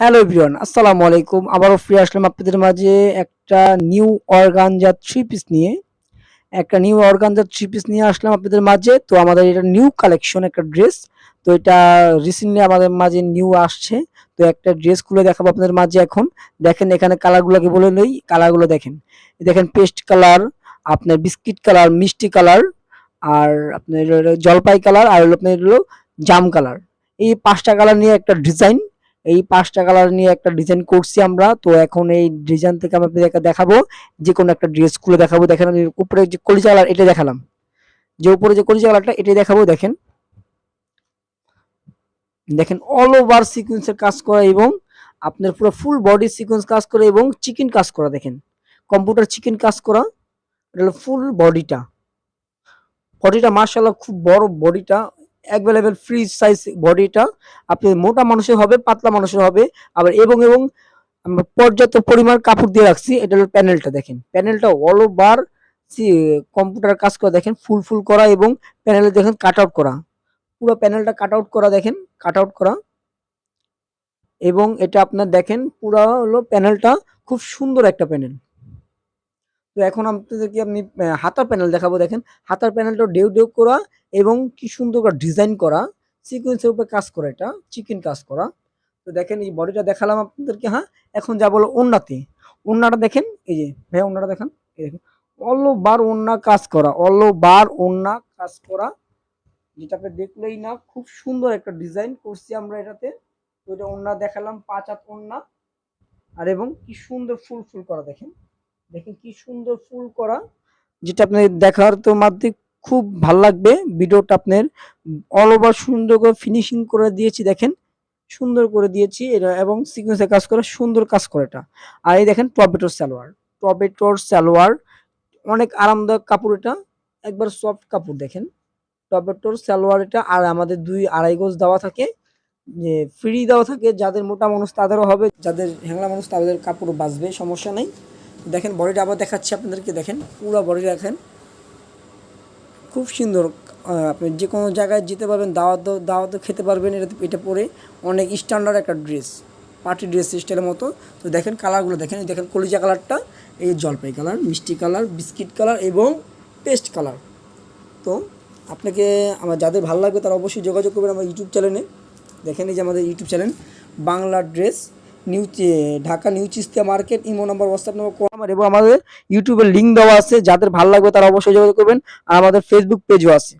Hello everyone আসসালামু আলাইকুম। আবারও ফিরে আসলাম আপনাদের মাঝে একটা নিউ অর্গানজা থ্রি পিস নিয়ে। একটা নিউ অর্গানজা থ্রি পিস নিয়ে আসলাম আপনাদের মাঝে। তো আমাদের এটা নিউ কালেকশন একটা ড্রেস তো এটা রিসেন্টলি আমাদের মাঝে নিউ আসছে। তো একটা ড্রেস খুলে দেখাবো আপনাদের মাঝে এখন। দেখেন এখানে কালারগুলোকে বলে লই কালারগুলো দেখেন। দেখেন পেস্ট কালার আপনার বিস্কিট কালার মিষ্টি কালার আর আপনার জলপাই কালার আর হলো আপনার হলো জাম কালার এই পাঁচটা কালার নিয়ে একটা ডিজাইন এই পাঁচটা কালার নিয়ে একটা ডিজাইন করছি আমরা। তো এখন এই ডিজাইন থেকে আমি আপনাদেরকে দেখাবো, যে কোনো একটা ড্রেস খুলে দেখাবো। দেখেন আমি উপরে যে কলিজা কালার এটা দেখালাম। যে উপরে যে কলিজা কালারটা এটাই দেখাবো, দেখেন। দেখেন অল ওভার সিকোয়েন্সের কাজ করা এবং আপনার পুরো ফুল বডি সিকোয়েন্স কাজ করা এবং চিকেন কাজ করা, দেখেন। কম্পিউটার চিকেন কাজ করা, এটা ফুল বডিটা বডিটা মার্শাল্লাহ খুব বড় বডিটা অ্যাভেলেবেল ফ্রি সাইজ বডিটা আপনি মোটা মানুষের হবে, পাতলা মানুষের হবে। আবার এবং এবং পর্যাপ্ত পরিমাণ কাপড় দিয়ে রাখছি। এটা হলো প্যানেলটা দেখেন। প্যানেলটা অল ওভার কম্পিউটার কাজ করা দেখেন। ফুল ফুল করা এবং প্যানেলে দেখেন কাট আউট করা। পুরো প্যানেলটা কাট আউট করা দেখেন। কাট আউট করা। এবং এটা আপনার দেখেন, পুরো হলো প্যানেলটা খুব সুন্দর একটা প্যানেল তো এখন আপনাদেরকে আহ, হাতার প্যানেল দেখাবো দেখেন। হাতার প্যানেলটা ডেউ ডেউ করা এবং কি সুন্দর করে ডিজাইন করা। সিকোয়েন্সের উপরে কাজ করা এটা চিকেন কাজ করা। তো দেখেন এই বডিটা দেখালাম আপনাদেরকে হ্যাঁ? এখন যা বলো ওন্নাতে। ওন্নাটা দেখেন এই যে ভাই ওন্নাটা দেখেন। এই দেখেন অল বার কাজ করা অল বার কাজ করা। যেটা আপনি দেখলেই না খুব সুন্দর একটা ডিজাইন করছি আমরা এটাতে। তো এটা ওন্না দেখালাম পাঁচ হাত ওন্না। আর এবং কি সুন্দর ফুল ফুল করা দেখেন। দেখেন কি সুন্দর ফুল করা। যেটা আপনার দেখার তো মাধ্যমে খুব ভালো লাগবে। ভিডিওটা আপনার অল ওভার সুন্দর করে ফিনিশিং করে দিয়েছি, দেখেন। সুন্দর করে দিয়েছি এটা এবং সিকোয়েন্সে কাজ করে, সুন্দর কাজ করে এটা। আর এই দেখেন টবেটোর সালোয়ার। টবেটোর সালোয়ার, অনেক আরামদায়ক কাপড় এটা। একবার সফট কাপড় দেখেন। টবেটোর সালোয়ার এটা, আর আমাদের দুই আড়াই গজ দেওয়া থাকে। যে ফ্রি দেওয়া থাকে, যাদের মোটা মানুষ তাদেরও হবে, যাদের হ্যাংলা মানুষ তাদের কাপড় বাঁচবে, সমস্যা নেই। দেখেন, বডিটা আবার দেখাচ্ছি আপনাদেরকে, দেখেন, পুরো বডি দেখেন। খুব সুন্দর আপনি যে কোনো জায়গায় যেতে পারবেন, দাওয়াত দাওয়াতও খেতে পারবেন, এটা এটা পরে অনেক স্ট্যান্ডার্ড একটা ড্রেস পার্টি ড্রেস স্টাইলের মতো। তো দেখেন কালারগুলো দেখেন দেখেন কলিজা কালারটা এই জলপাই কালার মিষ্টি কালার বিস্কিট কালার এবং পেস্ট কালার তো আপনাকে, আমার যাদের ভালো লাগবে তারা অবশ্যই যোগাযোগ করবেন আমার ইউটিউব চ্যানেলে দেখেন এই যে আমাদের YouTube channel Bangla dress new Dhaka new Chistia market, imo number, WhatsApp number call number এবং আমাদের ইউটিউবের লিঙ্ক দেওয়া আছে। যাদের ভালো লাগবে তারা অবশ্যই যোগাযোগ করবেন। আর আমাদের ফেসবুক পেজও আছে।